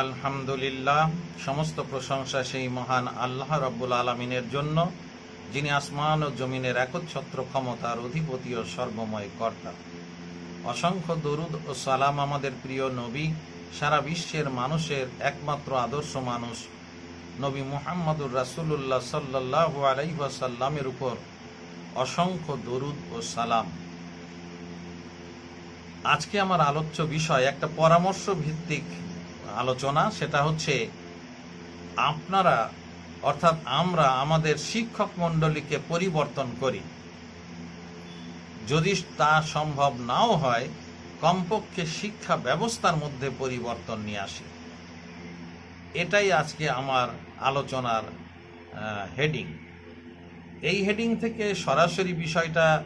আলহামদুলিল্লাহ, সমস্ত প্রশংসা সেই মহান আল্লাহ রব্বুল আলমিনের জন্য, যিনি আসমান ও জমিনের একচ্ছত্র ক্ষমতার অধিপতি ও সর্বময় কর্তা। অসংখ্য দরুদ ও সালাম আমাদের প্রিয় নবী, সারা বিশ্বের মানুষের একমাত্র আদর্শ মানুষ, নবী মুহাম্মদুর রাসুল্লাহ সাল্লাহ আলাইসাল্লামের উপর অসংখ্য দরুদ ও সালাম। আজকে আমার আলোচ্য বিষয় একটা পরামর্শ ভিত্তিক আলোচনা, সেটা হচ্ছে আপনারা, অর্থাৎ আমরা আমাদের শিক্ষক মণ্ডলীকে পরিবর্তন করি। যদি তা সম্ভব নাও হয়, কমপক্ষে শিক্ষা ব্যবস্থার মধ্যে পরিবর্তন নিয়ে আসি। এটাই আজকে আমার আলোচনার হেডিং। এই হেডিং থেকে সরাসরি বিষয়টা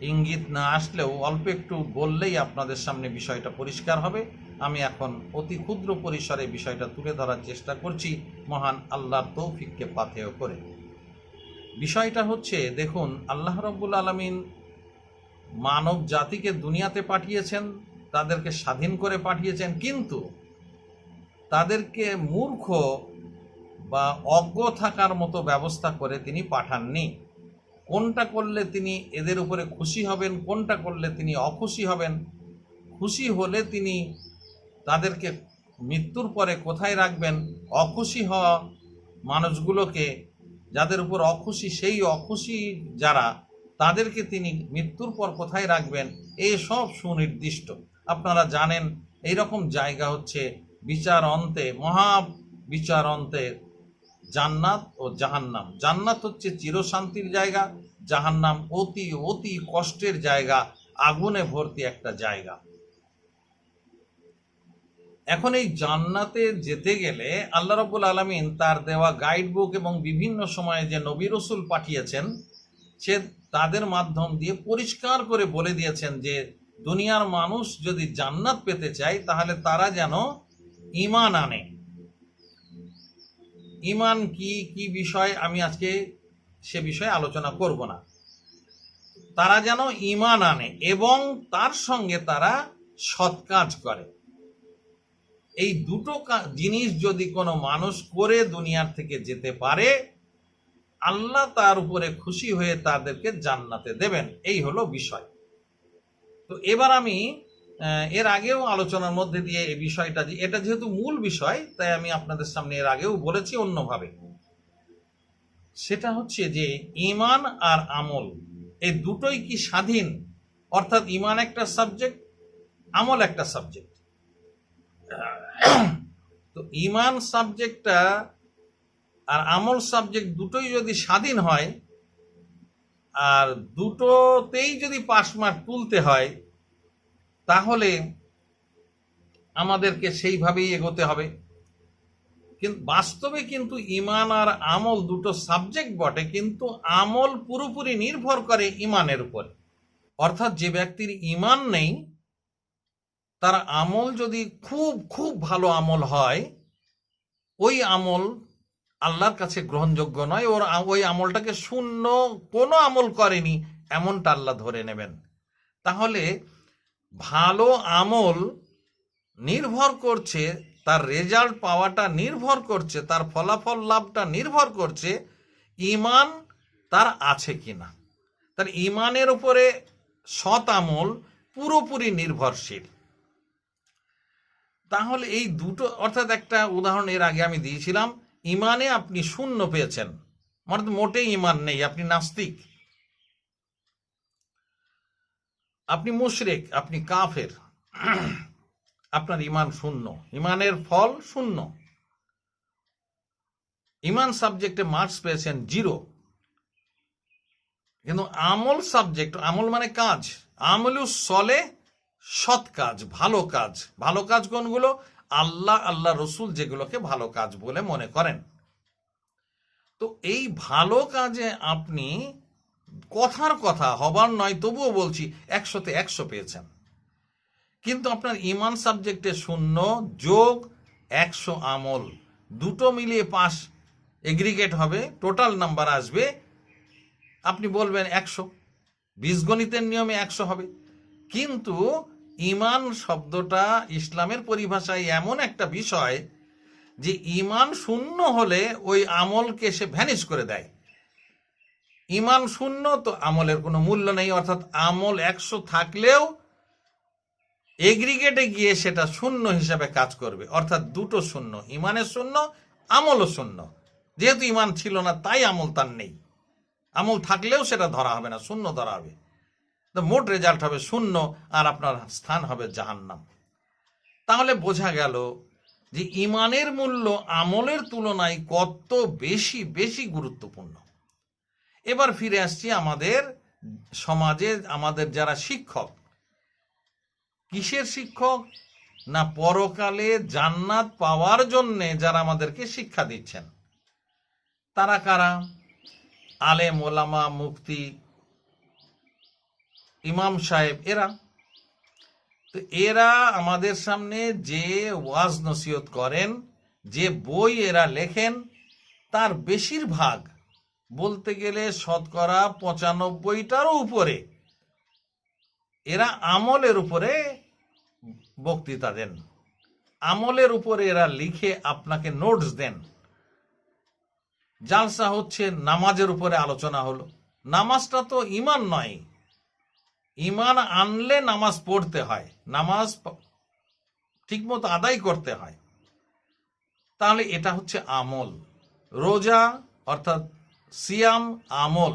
ইঙ্গিত না আসলেও অল্প একটু বললেই আপনাদের সামনে বিষয়টা পরিষ্কার হবে। আমি এখন অতি ক্ষুদ্র পরিসরে বিষয়টা তুলে ধরার চেষ্টা করছি। মহান আল্লাহর তৌফিককে পাথেয় করে। বিষয়টা হচ্ছে, দেখুন, আল্লাহ রব্বুল আলমিন মানব জাতিকে দুনিয়াতে পাঠিয়েছেন, তাদেরকে স্বাধীন করে পাঠিয়েছেন, কিন্তু তাদেরকে মূর্খ বা অজ্ঞ থাকার মতো ব্যবস্থা করে তিনি পাঠাননি। কোনটা করলে তিনি এদের উপরে খুশি হবেন, কোনটা করলে তিনি অখুশি হবেন? খুশি হলে তিনি তাদেরকে মৃত্যুর পরে কোথায় রাখবেন? অখুশি হওয়া মানুষগুলোকে, যাদের উপর অখুশি, সেই অখুশি যারা, তাদেরকে তিনি মৃত্যুর পর কোথায় রাখবেন? এই সব সুনির্দিষ্ট। আপনারা জানেন এই রকম জায়গা হচ্ছে বিচার অন্তে মহা বিচার অন্তে জান্নাত ও জাহান্নাম। জান্নাত হচ্ছে চিরশান্তির জায়গা, জাহান্নাম অতি অতি কষ্টের জায়গা, আগুনে ভর্তি একটা জায়গা। এখন এই জান্নাতে যেতে গেলে আল্লাহ রবুল আলমিন তার দেওয়া গাইড বুক এবং বিভিন্ন সময়ে যে নবী রসুল পাঠিয়েছেন, সে তাদের মাধ্যম দিয়ে পরিষ্কার করে বলে দিয়েছেন যে, দুনিয়ার মানুষ যদি জান্নাত পেতে চায়, তাহলে তারা যেন ইমান আনে। ইমান কি কি বিষয়, আমি আজকে সে বিষয়ে আলোচনা করব না। তারা যেন ইমান আনে এবং তার সঙ্গে তারা সৎ কাজ করে। এই দুটো জিনিস যদি কোনো মানুষ করে দুনিয়ার থেকে যেতে পারে, আল্লাহ তার উপরে খুশি হয়ে তাদেরকে জান্নাতে দেবেন। এই হলো বিষয়। তো এবার আমি এর আগেও আলোচনার মধ্যে দিয়ে এই বিষয়টা যে, এটা যেহেতু মূল বিষয়, তাই আমি আপনাদের সামনে এর আগেও বলেছি অন্যভাবে। সেটা হচ্ছে যে, ইমান আর আমল, এই দুটোই কি স্বাধীন? অর্থাৎ ইমান একটা সাবজেক্ট, আমল একটা সাবজেক্ট। তো ইমান সাবজেক্টটা আর আমল সাবজেক্ট দুটোই যদি স্বাধীন হয়, আর দুটোতেই যদি পাশ মার্ক তুলতে হয়, তাহলে আমাদেরকে সেইভাবেই এগোতে হবে। কিন্তু বাস্তবে কিন্তু ইমান আর আমল দুটো সাবজেক্ট বটে, কিন্তু আমল পুরোপুরি নির্ভর করে ইমানের উপরে। অর্থাৎ যে ব্যক্তির ইমান নেই তার আমল যদি খুব খুব ভালো আমল হয়, ওই আমল আল্লাহর কাছে গ্রহণযোগ্য নয়, ওর ওই আমলটাকে শূন্য কোনো আমল করেনি, এমনটা আল্লাহ ধরে নেবেন। তাহলে ভালো আমল নির্ভর করছে, তার রেজাল্ট পাওয়াটা নির্ভর করছে, তার ফলাফল লাভটা নির্ভর করছে ইমান তার আছে কি না তার ইমানের উপরে সৎ আমল পুরোপুরি নির্ভরশীল। তাহলে এই দুটো, অর্থাৎ একটা উদাহরণ এর আগে আমি দিয়েছিলাম, ইমানে আপনি শূন্য পেয়েছেন। মানে মোটেই ইমান নেই, আপনি নাস্তিক। আপনি মুশরেক, আপনি কাফের। আপনার ইমান শূন্য। ইমানের ফল শূন্য। ইমান সাবজেক্টে মার্কস পেয়েছেন জিরো। কিন্তু আমল সাবজেক্ট, আমল মানে কাজ। আমলু সলে সৎ কাজ, ভালো কাজ। ভালো কাজ কোনগুলো? আল্লাহ আল্লাহ রসুল যেগুলোকে ভালো কাজ বলে মনে করেন। তো এই ভালো কাজে আপনি কথার কথা, হবার নয়, তবুও বলছি, একশোতে একশো পেয়েছেন। কিন্তু আপনার ইমান সাবজেক্টে শূন্য, যোগ একশো আমল। দুটো মিলিয়ে পাস এগ্রিগেট হবে টোটাল নাম্বার আসবে, আপনি বলবেন একশো। বীজগণিতের নিয়মে একশো হবে। কিন্তু ইমান শব্দটা ইসলামের পরিভাষায় এমন একটা বিষয় যে ইমান শূন্য হলে ওই আমলকে সে ভ্যানিশ করে দেয়। ইমান শূন্য তো আমলের কোনো মূল্য নেই, অর্থাৎ আমল একশো থাকলেও এগ্রিগেটে গিয়ে সেটা শূন্য হিসাবে কাজ করবে। অর্থাৎ দুটো শূন্য, ইমানের শূন্য, আমলও শূন্য। যেহেতু ইমান ছিল না, তাই আমল তার নেই। আমল থাকলেও সেটা ধরা হবে না, শূন্য ধরা হবে। তো মোট রেজাল্ট হবে শূন্য আর আপনার স্থান হবে জাহান্নাম। তাহলে বোঝা গেল যে ইমানের মূল্য আমলের তুলনায় কত বেশি বেশি গুরুত্বপূর্ণ। এবার ফিরে আসছি আমাদের সমাজে, আমাদের যারা শিক্ষক। কিসের শিক্ষক? না পরকালে জান্নাত পাওয়ার জন্যে যারা আমাদেরকে শিক্ষা দিচ্ছেন। তারা কারা? আলেম, ওলামা, মুফতি ইমাম সাহেব, এরা। তো এরা আমাদের সামনে যে ওয়াজ নসিহত করেন, যে বই এরা লেখেন, তার বেশিরভাগ বলতে গেলে শতকরা পঁচানব্বইটারও উপরে এরা আমলের উপরে বক্তৃতা দেন। আমলের উপরে এরা লিখে আপনাকে নোটস দেন। জালসা হচ্ছে নামাজের উপরে আলোচনা হলো। নামাজটা তো ইমান নয় ইমান আনলে নামাজ পড়তে হয়। নামাজ ঠিকমতো আদায় করতে হয়। তাহলে এটা হচ্ছে আমল। রোজা অর্থাৎ সিয়াম আমল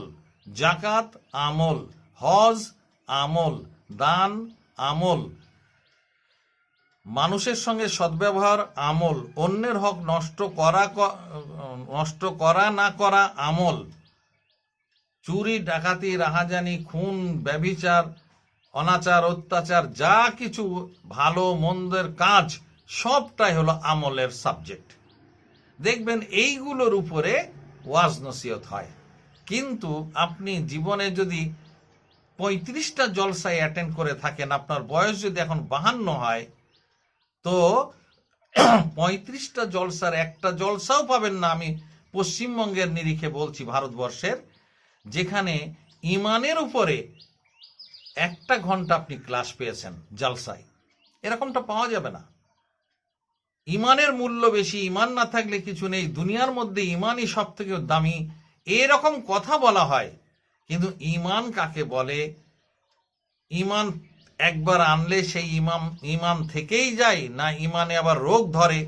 জাকাত আমল, হজ আমল, দান আমল। মানুষের সঙ্গে সদ্ব্যবহার আমল, অন্যের হক নষ্ট করা নষ্ট করা না করা আমল। চুরি, ডাকাতি, রাহাজানি, খুন, ব্যভিচার, অনাচার, অত্যাচার, যা কিছু ভালো, মন্দের কাজ, সবটাই হলো আমলের সাবজেক্ট। দেখবেন এইগুলোর উপরে ওয়াজ নসিহত হয়। কিন্তু আপনি জীবনে যদি পঁয়ত্রিশটা জলসায় অ্যাটেন্ড করে থাকেন, আপনার বয়স যদি এখন বাহান্ন হয়, তো পঁয়ত্রিশটা জলসার একটা জলসাও পাবেন না। আমি পশ্চিমবঙ্গের নিরিখে বলছি, ভারতবর্ষের। যেখানে ইমানের উপরে একটা ঘণ্টা আপনি ক্লাস পেয়েছেন জালসায়। এরকমটা পাওয়া যাবে না। ইমানের মূল্য বেশি, ইমান না থাকলে কিছু নেই। দুনিয়ার মধ্যে ইমানই সব থেকে দামি। এরকম কথা বলা হয়, কিন্তু ইমান কাকে বলে? ইমান একবার আনলে সেই ইমাম, ইমান থেকেই যায়, না ইমানে আবার রোগ ধরে?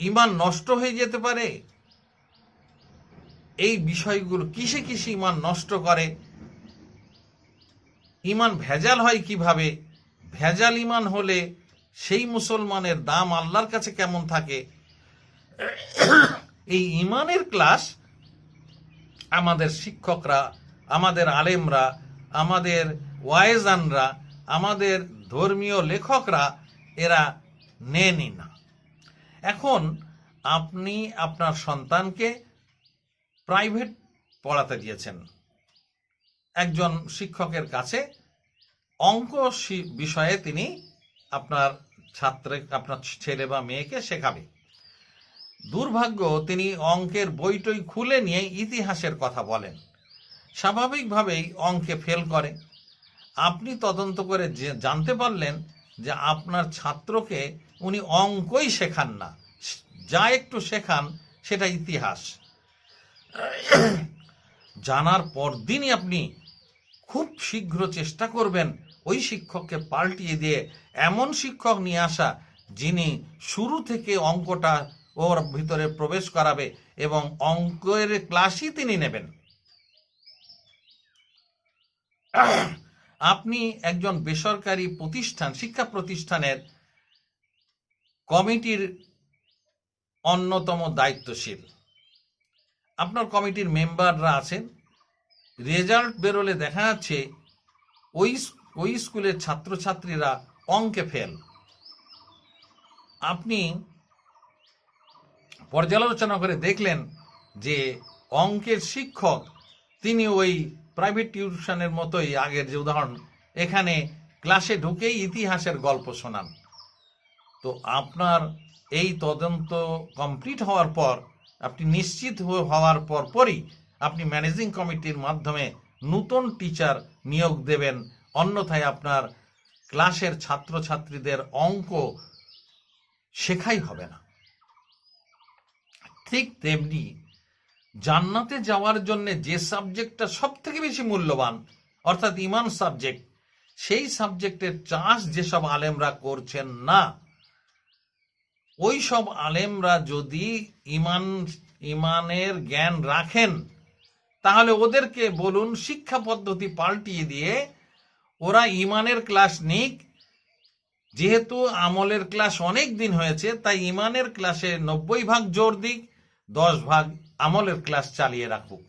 ইমান নষ্ট হয়ে যেতে পারে? এই বিষয়গুলো কিসে কিসে ইমান নষ্ট করে? ইমান ভেজাল হয় কীভাবে? ভেজাল ইমান হলে সেই মুসলমানের দাম আল্লাহর কাছে কেমন থাকে? এই ইমানের ক্লাস আমাদের শিক্ষকরা, আমাদের আলেমরা, আমাদের ওয়াইজানরা, আমাদের ধর্মীয় লেখকরা এরা নেনই না। এখন আপনি আপনার সন্তানকে প্রাইভেট পড়াতে দিয়েছেন। একজন শিক্ষকের কাছে অঙ্ক বিষয়ে তিনি আপনার ছাত্রে, আপনার ছেলে বা মেয়েকে শেখাবে। দুর্ভাগ্য, তিনি অঙ্কের বইটই খুলে নিয়ে ইতিহাসের কথা বলেন। স্বাভাবিকভাবেই অঙ্কে ফেল করে। আপনি তদন্ত করে জানতে পারলেন যে আপনার ছাত্রকে উনি অঙ্কই শেখান না। যা একটু শেখান, সেটা ইতিহাস। জানার পরদিনই আপনি খুব শীঘ্র চেষ্টা করবেন ওই শিক্ষককে পাল্টিয়ে দিয়ে এমন শিক্ষক নিয়ে আসা যিনি শুরু থেকে অঙ্কটা ওর ভিতরে প্রবেশ করাবে এবং অঙ্কের ক্লাসই তিনি নেবেন। আপনি একজন বেসরকারি প্রতিষ্ঠান, শিক্ষা প্রতিষ্ঠানের কমিটির অন্যতম দায়িত্বশীল। আপনার কমিটির মেম্বাররা আছেন। রেজাল্ট বেরোলে দেখা যাচ্ছে ওই ওই স্কুলের ছাত্রছাত্রীরা অঙ্কে ফেল। আপনি পর্যালোচনা করে দেখলেন যে অঙ্কের শিক্ষক তিনি ওই প্রাইভেট টিউশনের মতোই আগের যে উদাহরণ, এখানে ক্লাসে ঢুকেই ইতিহাসের গল্প শোনান। তো আপনার এই তদন্ত কমপ্লিট হওয়ার পর আপনি নিশ্চিত হওয়ার পরপরই আপনি ম্যানেজিং কমিটির মাধ্যমে নতুন টিচার নিয়োগ দেবেন। অন্যথায় আপনার ক্লাসের ছাত্রছাত্রীদের অঙ্ক শেখাই হবে না। ঠিক তেমনি জান্নাতে যাওয়ার জন্য যে সাবজেক্টটা সব থেকে বেশি মূল্যবান, অর্থাৎ ইমান সাবজেক্ট, সেই সাবজেক্টের চাষ যেসব আলেমরা করছেন না ওই সব আলেমরা যদি ইমান, ইমানের জ্ঞান রাখেন, তাহলে ওদেরকে বলুন শিক্ষা পদ্ধতি পাল্টিয়ে দিয়ে ওরা ইমানের ক্লাস নিক। যেহেতু আমলের ক্লাস অনেক দিন হয়েছে, তাই ইমানের ক্লাসে নব্বই ভাগ জোর দিক, দশ ভাগ আমলের ক্লাস চালিয়ে রাখুক।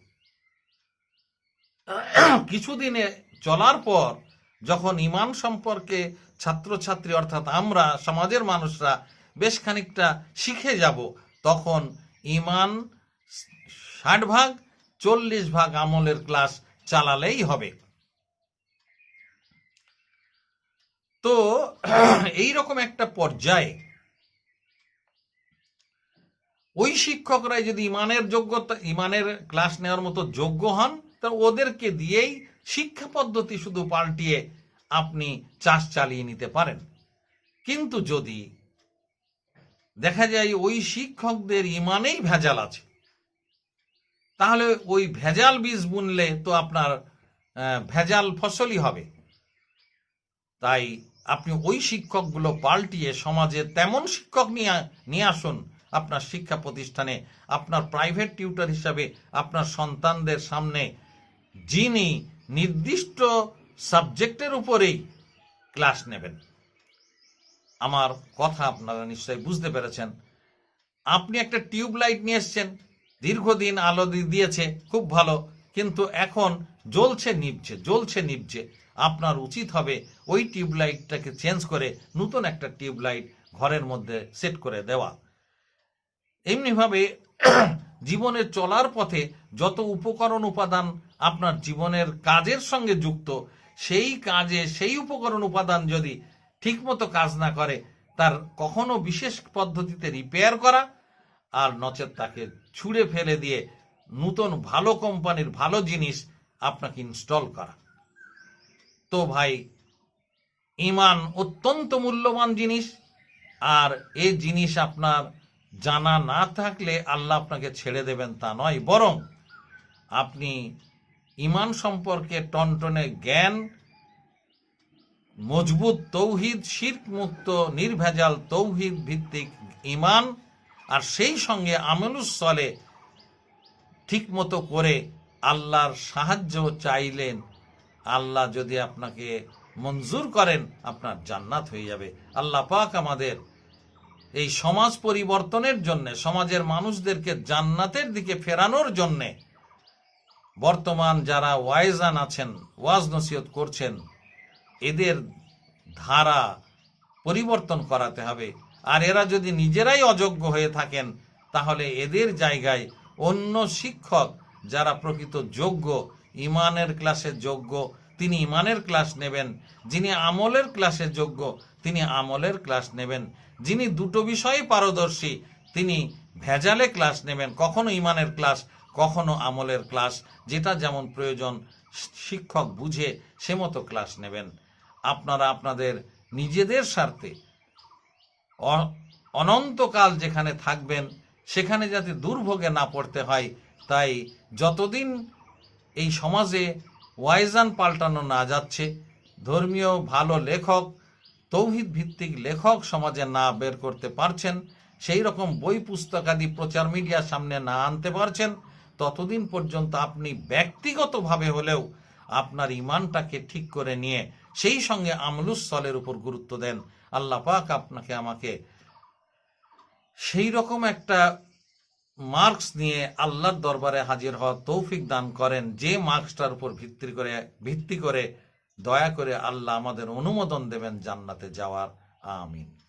কিছুদিনে চলার পর যখন ইমান সম্পর্কে ছাত্রছাত্রী অর্থাৎ আমরা, সমাজের মানুষরা বেশ খানিকটা শিখে যাব, তখন ইমান ষাট ভাগ, চল্লিশ ভাগ আমলের ক্লাস চালালেই হবে। তো এই রকম একটা পর্যায়ে ওই শিক্ষকরাই যদি ইমানের যোগ্যতা, ইমানের ক্লাস নেওয়ার মতো যোগ্য হন, তা ওদেরকে দিয়েই শিক্ষা পদ্ধতি শুধু পাল্টিয়ে আপনি চাষ চালিয়ে নিতে পারেন। কিন্তু যদি দেখা যায় ওই শিক্ষকদের ইমানেই ভেজাল আছে। তাহলে ওই ভেজাল বীজ বুনলে তো আপনার ভেজাল ফসলই হবে। তাই আপনি ওই শিক্ষকগুলো পাল্টিয়ে সমাজে তেমন শিক্ষক নিয়ে নিয়ে আসুন আপনার শিক্ষা প্রতিষ্ঠানে। আপনার প্রাইভেট টিউটর হিসাবে আপনার সন্তানদের সামনে যিনি নির্দিষ্ট সাবজেক্টের উপরেই ক্লাস নেবেন। আমার কথা আপনারা নিশ্চয়ই বুঝতে পেরেছেন। আপনি একটা টিউব লাইট নিয়ে এসছেন, দীর্ঘদিন আলো দিয়েছে, খুব ভালো, কিন্তু এখন জ্বলছে, নিভছে জ্বলছে, নিভছে। আপনার উচিত হবে ওই টিউব লাইটটাকে চেঞ্জ করে নতুন একটা টিউব লাইট ঘরের মধ্যে সেট করে দেওয়া। এমনিভাবে জীবনের চলার পথে যত উপকরণ উপাদান আপনার জীবনের কাজের সঙ্গে যুক্ত, সেই কাজে, সেই উপকরণ উপাদান যদি ঠিকমতো কাজ না করে, তার কখনো বিশেষ পদ্ধতিতে রিপেয়ার করা আর নচেত তাকে ছুঁড়ে ফেলে দিয়ে নতুন ভালো কোম্পানির ভালো জিনিস আপনাকে ইনস্টল করা। তো ভাই, ইমান অত্যন্ত মূল্যবান জিনিস আর এই জিনিস আপনার জানা না থাকলে আল্লাহ আপনাকে ছেড়ে দেবেন তা নয়, বরং আপনি ইমান সম্পর্কে টনটনে জ্ঞান মজবুত তৌহিদ শির্ক মুক্ত নির্ভেজাল তৌহিদ ভিত্তিক ইমান আর সেই সঙ্গে আমলুসলে ঠিক মতো করে আল্লাহর সাহায্য চাইলেন, আল্লাহ যদি আপনাকে মঞ্জুর করেন, আপনার জান্নাত হয়ে যাবে। আল্লাহ পাক আমাদের এই সমাজ পরিবর্তনের জন্য, সমাজের মানুষদেরকে জান্নাতের দিকে ফেরানোর জন্যে বর্তমান যারা ওয়াইজান আছেন, ওয়াজ নসিহত করছেন এদের ধারা পরিবর্তন করাতে হবে। আর এরা যদি নিজেরাই অযোগ্য হয়ে থাকেন, তাহলে এদের জায়গায় অন্য শিক্ষক যারা প্রকৃত যোগ্য, ইমানের ক্লাসে যোগ্য, তিনি ইমানের ক্লাস নেবেন, যিনি আমলের ক্লাসে যোগ্য, তিনি আমলের ক্লাস নেবেন, যিনি দুটো বিষয়ে পারদর্শী, তিনি ভেজালে ক্লাস নেবেন, কখনো ইমানের ক্লাস, কখনো আমলের ক্লাস, যেটা যেমন প্রয়োজন, শিক্ষক বুঝে সে মতো ক্লাস নেবেন। আপনারা আপনাদের নিজেদের স্বার্থে অনন্তকাল যেখানে থাকবেন, সেখানে যাতে দুর্ভোগে না পড়তে হয়, তাই যতদিন এই সমাজে ওয়াইজান পাল্টানো না যাচ্ছে, ধর্মীয় ভালো লেখক, তৌহিদ ভিত্তিক লেখক সমাজে না বের করতে পারছেন, সেই রকম বই পুস্তকাদি প্রচার মিডিয়ার সামনে না আনতে পারছেন, ততদিন পর্যন্ত আপনি ব্যক্তিগতভাবে হলেও আপনার ইমানটাকে ঠিক করে নিয়ে সেই সঙ্গে আমলুসলের উপর গুরুত্ব দেন। আল্লাহ পাক আপনাকে আমাকে সেই রকম একটা মার্কস নিয়ে আল্লাহর দরবারে হাজির হওয়া তৌফিক দান করেন, যে মার্কসটার উপর ভিত্তি করে ভিত্তি করে দয়া করে আল্লাহ আমাদের অনুমোদন দেবেন জান্নাতে যাওয়ার। আমিন।